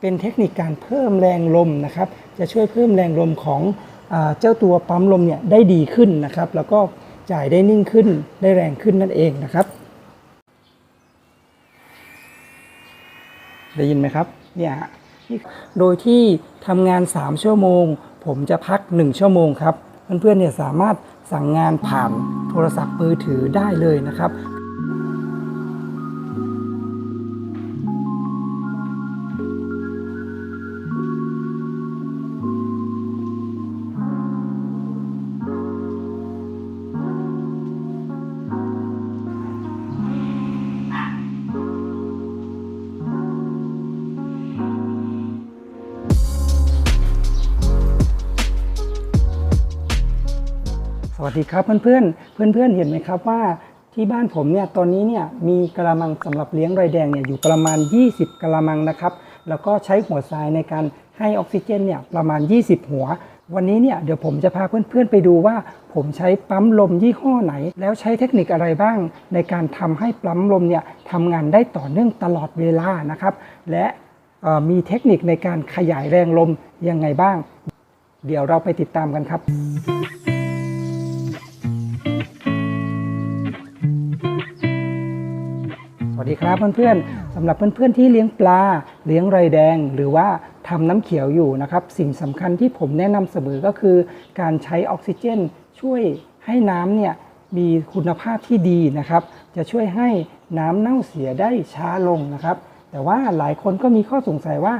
เป็นเทคนิคการเพิ่มแรงลมนะครับ จะช่วยเพิ่มแรงลมของอเจ้าตัวปั๊มลมเนี่ยได้ดีขึ้นนะครับ แล้วก็จ่ายได้นิ่งขึ้นได้แรงขึ้นนั่นเองนะครับ ได้ยินไหมครับเนี่ยโดยที่ทำงาน 3 ชั่วโมง ผมจะพัก 1 ชั่วโมงครับ เพื่อนๆเนี่ยสามารถสั่งงานผ่านโทรศัพท์มือถือได้เลยนะครับ วัสดีครับเพื่อนๆเพื่อนๆเห็นไหมครับว่าที่บ้านผมเนี่ยตอนนี้เนี่ยมีกระมังสำหรับเลี้ยงไรแดงเนี่ยอยู่ประมาณ 20 กระมังนะครับ แล้วก็ใช้หัวทรายในการให้ออกซิเจนเนี่ยประมาณ 20 หัว วันนี้เนี่ยเดี๋ยวผมจะพาเพื่อนๆไปดูว่า ผมใช้ปั๊มลมยี่ห้อไหน แล้วใช้เทคนิคอะไรบ้าง ในการทำให้ปั๊มลมเนี่ยทำงานได้ต่อเนื่องตลอดเวลานะครับ และมีเทคนิคในการขยายแรงลมยังไงบ้าง เดี๋ยวเราไปติดตามกันครับ สดีครับเพื่อนๆสำหรับเพื่อนๆที่เลี้ยงปลาเลี้ยงไรแดง หรือว่าทำน้ำเขียวอยู่นะครับ สิ่งสำคัญที่ผมแนะนำเสมอก็คือ การใช้ออกซิเจน ช่วยให้น้ำเนี่ยมีคุณภาพที่ดีนะครับ จะช่วยให้น้ำเน่าเสียได้ช้าลงนะครับ แต่ว่าหลายคนก็มีข้อสงสัยว่า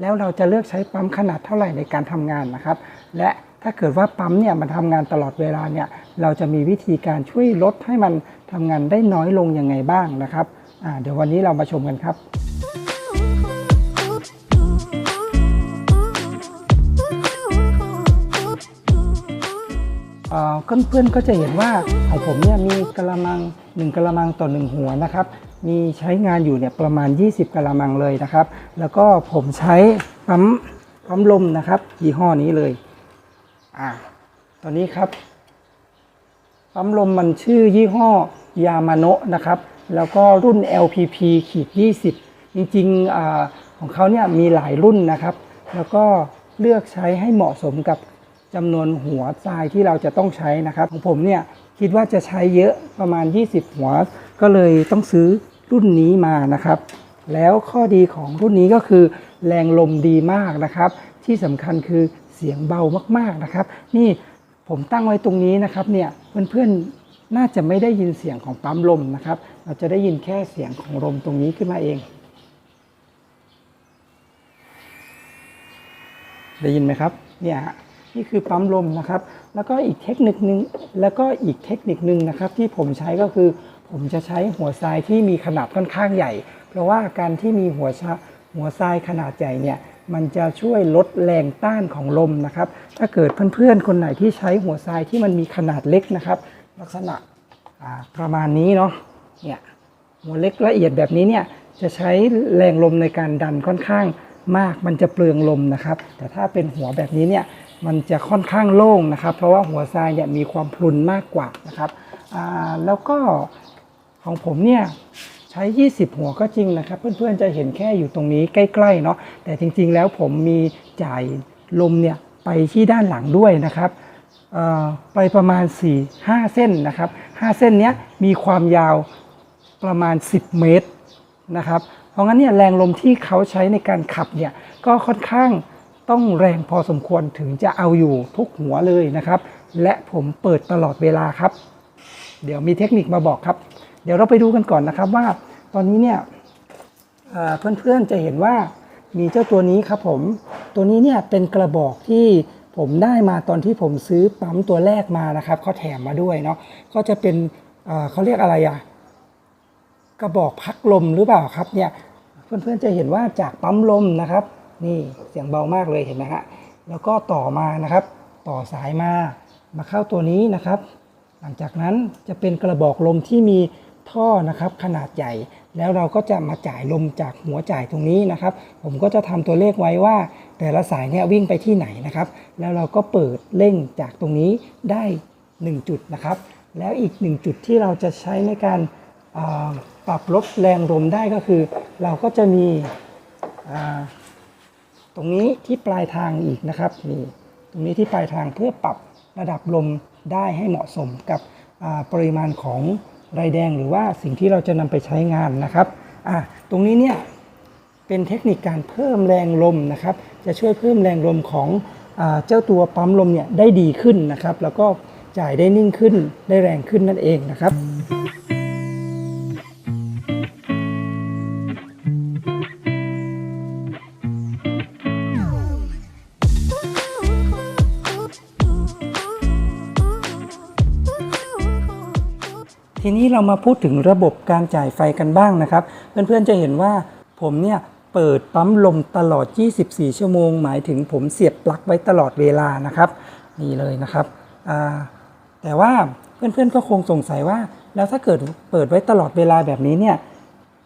แล้วเราจะเลือกใช้ปั๊มขนาดเท่าไหร่ในการทำงานนะครับ และถ้าเกิดว่าปั๊มเนี่ยมันทำงานตลอดเวลาเนี่ยเราจะมีวิธีการช่วยลดให้มันทำงานได้น้อยลงยังไงบ้างนะครับ เดี๋ยววันนี้เรามาชมกันครับเอ่อเพื่อนๆก็จะเห็นว่าของผมเนี่ยมีกระมัง 1กระมังต่อ 1 หัวนะครับ มีใช้งานอยู่เนี่ยประมาณ 20กระมังเลยนะครับ แล้วก็ผมใช้ปั๊มปั๊มลมนะครับยี่ห้อนี้เลยอ่าตอนนี้ครับปั๊มลมมันชื่อยี่ห้อยามาโนะนะครับ แล้วก็รุ่น LPP ขีด20 จริงๆอของเขาเนี่ยมีหลายรุ่นนะครับ แล้วก็เลือกใช้ให้เหมาะสมกับจำนวนหัวทรายที่เราจะต้องใช้นะครับ ของผมเนี่ยคิดว่าจะใช้เยอะประมาณ 20 หัว ก็เลยต้องซื้อรุ่นนี้มานะครับ แล้วข้อดีของรุ่นนี้ก็คือ แรงลมดีมากนะครับ ที่สำคัญคือเสียงเบามากๆนะครับ นี่ผมตั้งไว้ตรงนี้นะครับเนี่ยเพื่อนๆน่าจะไม่ได้ยินเสียงของปั๊มลมนะครับ เราจะได้ยินแค่เสียงของลมตรงนี้ขึ้นมาเอง ได้ยินไหมครับ เนี่ยฮะนี่คือปั๊มลมนะครับ แล้วก็อีกเทคนิคนึง แล้วก็อีกเทคนิคนึงนะครับ ที่ผมใช้ก็คือ ผมจะใช้หัวทรายที่มีขนาดค่อนข้างใหญ่ เพราะว่าการที่มีหัวชะหัวทรายขนาดใหญ่เนี่ยมันจะช่วยลดแรงต้านของลมนะครับ ถ้าเกิดเพื่อนๆ คนไหนที่ใช้หัวทรายที่มันมีขนาดเล็กนะครับ ลักษณะประมาณนี้เนาะ เนี่ยหัวเล็กละเอียดแบบนี้เนี่ยจะใช้แรงลมในการดันค่อนข้างมาก มันจะเปลืองลมนะครับ แต่ถ้าเป็นหัวแบบนี้เนี่ยมันจะค่อนข้างโล่งนะครับ เพราะว่าหัวทรายเนี่ยมีความพลุนมากกว่านะครับแล้วก็ของผมเนี่ยใช้ 20 หัวก็จริงนะครับ เพื่อนๆจะเห็นแค่อยู่ตรงนี้ใกล้ๆเนาะแต่จริงๆแล้วผมมีจ่ายลมเนี่ยไปที่ด้านหลังด้วยนะครับไปประมาณ 4 5 เส้นนะครับ 5 เส้นนี้มีความยาว ประมาณ 10 เมตรนะครับ เพราะงั้นเนี่ยแรงลมที่เขาใช้ในการขับเนี่ยก็ค่อนข้างต้องแรงพอสมควรถึงจะเอาอยู่ทุกหัวเลยนะครับ และผมเปิดตลอดเวลาครับ เดี๋ยวมีเทคนิคมาบอกครับ เดี๋ยวเราไปดูกันก่อนนะครับว่าตอนนี้เนี่ยเพื่อนๆจะเห็นว่ามีเจ้าตัวนี้ครับผม ตัวนี้เนี่ยเป็นกระบอกที่ผมได้มาตอนที่ผมซื้อปั๊มตัวแรกมานะครับเขาแถมมาด้วยเนาะก็จะเป็นเขาเรียกอะไรอะ กระบอกพักลมหรือเปล่าครับเนี่ยเพื่อนๆจะเห็นว่าจากปั๊มลมนะครับ นี่เสียงเบามากเลยเห็นไหมฮะแล้วก็ต่อมานะครับ ต่อสายมามาเข้าตัวนี้นะครับ หลังจากนั้นจะเป็นกระบอกลมที่มีท่อนะครับขนาดใหญ่ แล้วเราก็จะมาจ่ายลมจากหัวจ่ายตรงนี้นะครับ ผมก็จะทำตัวเลขไว้ว่า แต่ละสายเนี่ยวิ่งไปที่ไหนนะครับ แล้วเราก็เปิดเร่งจากตรงนี้ได้ 1 จุดนะครับ แล้วอีก 1 จุดที่เราจะใช้ในการ ปรับลดแรงลมได้ก็คือ เราก็จะมีตรงนี้ที่ปลายทางอีกนะครับนี่ตรงนี้ที่ปลายทางเพื่อปรับระดับลมได้ให้เหมาะสมกับปริมาณของไรแดงหรือว่าสิ่งที่เราจะนำไปใช้งานนะครับตรงนี้เนี่ยเป็นเทคนิคการเพิ่มแรงลมนะครับ จะช่วยเพิ่มแรงลมของอเจ้าตัวปั๊มลมเนี่ยได้ดีขึ้นนะครับ แล้วก็จ่ายได้นิ่งขึ้นได้แรงขึ้นนั่นเองนะครับ ทีนี้เรามาพูดถึงระบบการจ่ายไฟกันบ้างนะครับ เพื่อนๆจะเห็นว่าผมเนี่ยเปิดปั๊มลมตลอด 24 ชั่วโมง หมายถึงผมเสียบปลั๊กไว้ตลอดเวลานะครับนี่เลยนะครับแต่ว่าเพื่อนๆก็คงสงสัยว่า แล้วถ้าเกิดเปิดไว้ตลอดเวลาแบบนี้เนี่ย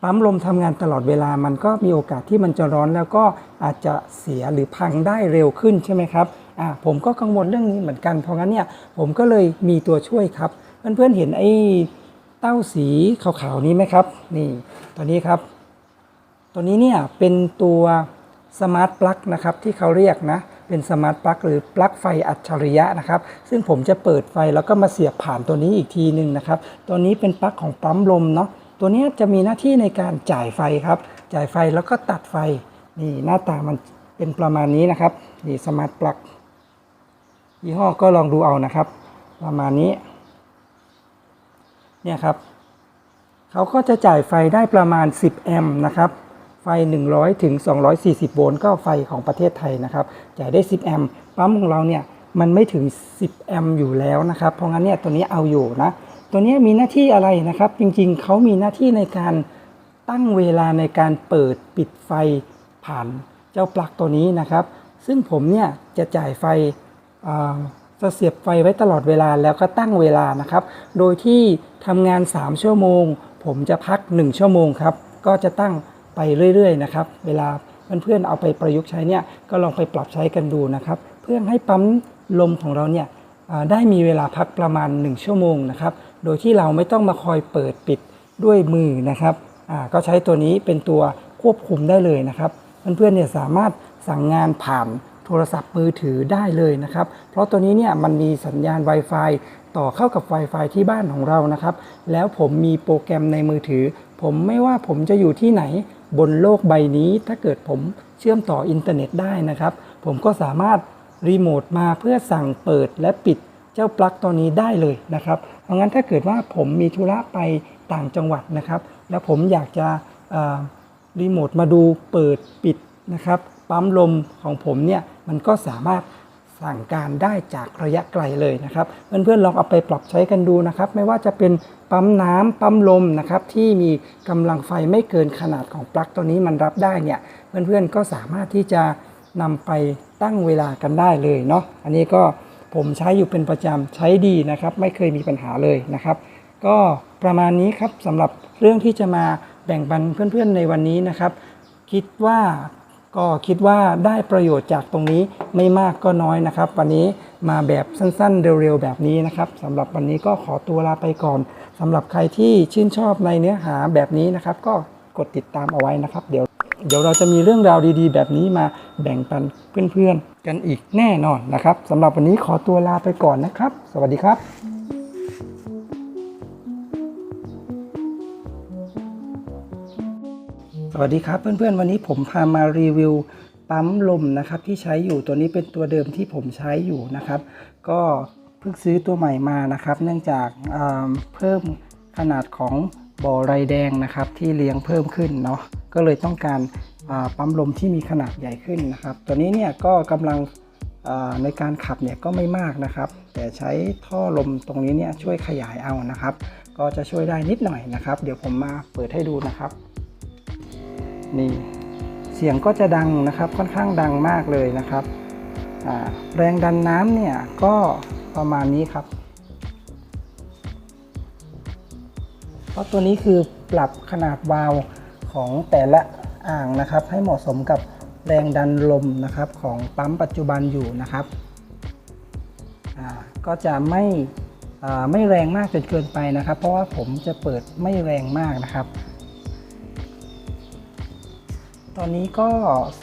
ปั๊มลมทำงานตลอดเวลามันก็มีโอกาสที่มันจะร้อนแล้วก็อาจจะเสียหรือพังได้เร็วขึ้นใช่ไหมครับอ่าผมก็กังวลเรื่องนี้เหมือนกันเพราะงั้นเนี่ยผมก็เลยมีตัวช่วยครับ เพื่อนๆเห็นไอ้ เต้าสีขาวๆนี้ไหมครับ นี่ตัวนี้ครับ ตัวนี้เนี่ยเป็นตัวสมาร์ทปลั๊กนะครับที่เขาเรียกนะ เป็นสมาร์ทปลั๊กหรือปลั๊กไฟอัจฉริยะนะครับ ซึ่งผมจะเปิดไฟแล้วก็มาเสียบผ่านตัวนี้อีกทีหนึ่งนะครับ ตัวนี้เป็นปลั๊กของปั๊มลมเนาะตัวนี้จะมีหน้าที่ในการจ่ายไฟครับ จ่ายไฟแล้วก็ตัดไฟนี่หน้าตามันเป็นประมาณนี้นะครับนี่สมาร์ทปลั๊กยี่ห้อก็ลองดูเอานะครับ ประมาณนี้ เนี่ยครับเขาก็จะจ่ายไฟได้ประมาณ 10 แอมป์นะครับ ไฟ 100 ถึง 240 โวลต์ก็ไฟของประเทศไทยนะครับ จ่ายได้ 10 แอมป์ปั๊มของเราเนี่ยมันไม่ถึง 10 แอมป์อยู่แล้วนะครับ เพราะงั้นเนี่ยตัวนี้เอาอยู่นะ ตัวนี้มีหน้าที่อะไรนะครับ จริงๆ เขามีหน้าที่ในการตั้งเวลาในการเปิดปิดไฟผ่านเจ้าปลั๊กตัวนี้นะครับ ซึ่งผมเนี่ยจะจ่ายไฟ จะเสียบไฟไว้ตลอดเวลาแล้วก็ตั้งเวลานะครับ โดยที่ทำงาน 3 ชั่วโมง ผมจะพัก 1 ชั่วโมงครับ ก็จะตั้งไปเรื่อยๆนะครับ เวลาเพื่อนๆเอาไปประยุกต์ใช้เนี่ยก็ลองไปปรับใช้กันดูนะครับ เพื่อให้ปั๊มลมของเราเนี่ยได้มีเวลาพักประมาณ 1 ชั่วโมงนะครับ โดยที่เราไม่ต้องมาคอยเปิดปิดด้วยมือนะครับก็ใช้ตัวนี้เป็นตัวควบคุมได้เลยนะครับ เพื่อนๆเนี่ยสามารถสั่งงานผ่าน โทรศัพท์มือถือได้เลยนะครับ เพราะตัวนี้เนี่ยมันมีสัญญาณ Wi-Fi ต่อเข้ากับ Wi-Fi ที่บ้านของเรานะครับ แล้วผมมีโปรแกรมในมือถือ ผมไม่ว่าผมจะอยู่ที่ไหนบนโลกใบนี้ ถ้าเกิดผมเชื่อมต่ออินเทอร์เน็ตได้นะครับ ผมก็สามารถรีโมทมาเพื่อสั่งเปิดและปิดเจ้าปลั๊กตัวนี้ได้เลยนะครับ เพราะงั้นถ้าเกิดว่าผมมีธุระไปต่างจังหวัดนะครับ แล้วผมอยากจะรีโมทมาดูเปิดปิดนะครับ ปั๊มลมของผมเนี่ย มันก็สามารถสั่งการได้จากระยะไกลเลยนะครับ เพื่อนๆลองเอาไปปรับใช้กันดูนะครับ ไม่ว่าจะเป็นปั๊มน้ำปั๊มลมนะครับที่มีกำลังไฟไม่เกินขนาดของปลั๊กตัวนี้มันรับได้เนี่ยเพื่อนๆก็สามารถที่จะนำไปตั้งเวลากันได้เลยเนาะอันนี้ก็ผมใช้อยู่เป็นประจำใช้ดีนะครับ ไม่เคยมีปัญหาเลยนะครับ ก็ประมาณนี้ครับสำหรับเรื่องที่จะมาแบ่งปันเพื่อนๆในวันนี้นะครับ คิดว่า ก็คิดว่าได้ประโยชน์จากตรงนี้ไม่มากก็น้อยนะครับ วันนี้มาแบบสั้นๆ เร็วๆ แบบนี้นะครับสำหรับวันนี้ก็ขอตัวลาไปก่อนสำหรับใครที่ชื่นชอบในเนื้อหาแบบนี้นะครับ ก็กดติดตามเอาไว้นะครับ เดี๋ยวเดี๋ยวเราจะมีเรื่องราวดีๆ แบบนี้มาแบ่งปันเพื่อนๆ กันอีกแน่นอนนะครับสำหรับวันนี้ขอตัวลาไปก่อนนะครับ สวัสดีครับ สวัสดีครับเพื่อนๆ วันนี้ผมพามารีวิวปั๊มลมนะครับที่ใช้อยู่ตัวนี้เป็นตัวเดิมที่ผมใช้อยู่นะครับ ก็เพิ่งซื้อตัวใหม่มานะครับ เนื่องจากอ่าเพิ่มขนาดของบ่อไรแดงนะครับที่เลี้ยงเพิ่มขึ้นเนาะก็เลยต้องการาปั๊มลมที่มีขนาดใหญ่ขึ้นนะครับ ตัวนี้เนี่ยก็กำลังในการขับเนี่ยก็ไม่มากนะครับ แต่ใช้ท่อลมตรงนี้เนี่ยช่วยขยายเอานะครับ ก็จะช่วยได้นิดหน่อยนะครับ เดี๋ยวผมมาเปิดให้ดูนะครับ นี่เสียงก็จะดังนะครับค่อนข้างดังมากเลยนะครับแรงดันน้ำเนี่ยก็ประมาณนี้ครับ เพราะตัวนี้คือปรับขนาดวาล์วของแต่ละอ่างนะครับ ให้เหมาะสมกับแรงดันลมนะครับของปั๊มปัจจุบันอยู่นะครับก็จะไม่ไม่แรงมากจนเกินไปนะครับ เพราะว่าผมจะเปิดไม่แรงมากนะครับ ตอนนี้ก็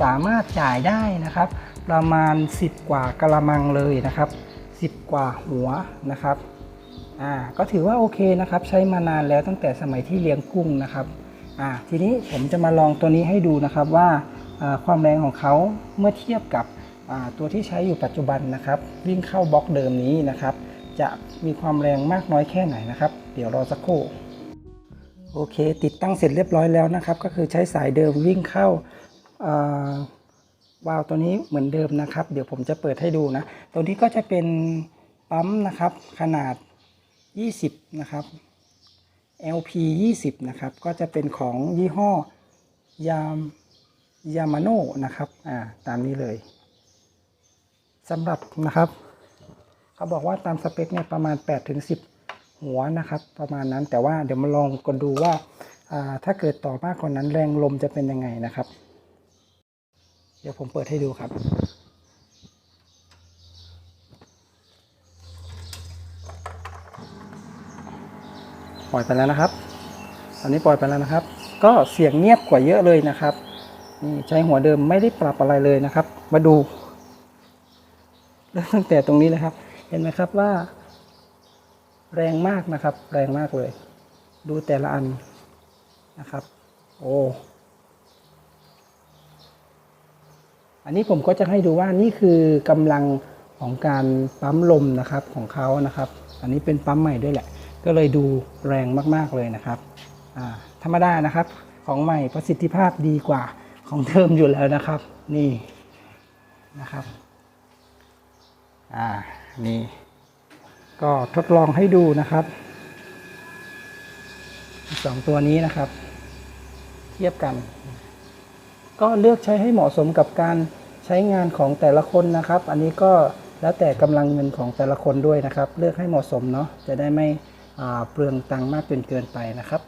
สามารถจ่ายได้นะครับ ประมาณ 10 กว่ากระมังเลยนะครับ 10 กว่าหัวนะครับอ่าก็ถือว่าโอเคนะครับ ใช้มานานแล้วตั้งแต่สมัยที่เลี้ยงกุ้งนะครับอ่าทีนี้ผมจะมาลองตัวนี้ให้ดูนะครับว่าความแรงของเขาเมื่อเทียบกับตัวที่ใช้อยู่ปัจจุบันนะครับ วิ่งเข้าบล็อกเดิมนี้นะครับ จะมีความแรงมากน้อยแค่ไหนนะครับ เดี๋ยวรอสักครู่ โอเค ติดตั้งเสร็จเรียบร้อยแล้วนะครับ ก็คือใช้สายเดิมวิ่งเข้าวาล์วตัวนี้เหมือนเดิมนะครับ เดี๋ยวผมจะเปิดให้ดูนะ ตัวนี้ก็จะเป็นปั๊มนะครับขนาด 20 นะครับ LP 20 นะครับ ก็จะเป็นของยี่ห้อยามยามาโน่นะครับอ่าตามนี้เลยสำหรับนะครับ เขาบอกว่าตามสเปคเนี่ยประมาณ8ถึง10 หัวนะครับ ประมาณนั้นแต่ว่าเดี๋ยวมาลองกันดูว่าถ้าเกิดต่อมากกว่านั้นแรงลมจะเป็นยังไงนะครับ เดี๋ยวผมเปิดให้ดูครับปล่อยไปแล้วนะครับ ตอนนี้ปล่อยไปแล้วนะครับ ก็เสียงเงียบกว่าเยอะเลยนะครับ นี่ใช้หัวเดิมไม่ได้ปรับอะไรเลยนะครับ มาดูเริ่มตั้งแต่ตรงนี้เลยครับ เห็นไหมครับว่า แรงมากนะครับ แรงมากเลย ดูแต่ละอันนะครับ โอ้อันนี้ผมก็จะให้ดูว่านี่คือกำลังของการปั๊มลมนะครับของเขานะครับ อันนี้เป็นปั๊มใหม่ด้วยแหละ ก็เลยดูแรงมากๆเลยนะครับธรรมดานะครับของใหม่ประสิทธิภาพดีกว่าของเดิมอยู่แล้วนะครับ นี่นะครับ อ่านี่ ก็ทดลองให้ดูนะครับสองตัวนี้นะครับ เทียบกัน ก็เลือกใช้ให้เหมาะสมกับการใช้งานของแต่ละคนนะครับ อันนี้ก็แล้วแต่กำลังเงินของแต่ละคนด้วยนะครับ เลือกให้เหมาะสมเนาะจะได้ไม่เปลืองตังค์มากจนเกินไปนะครับ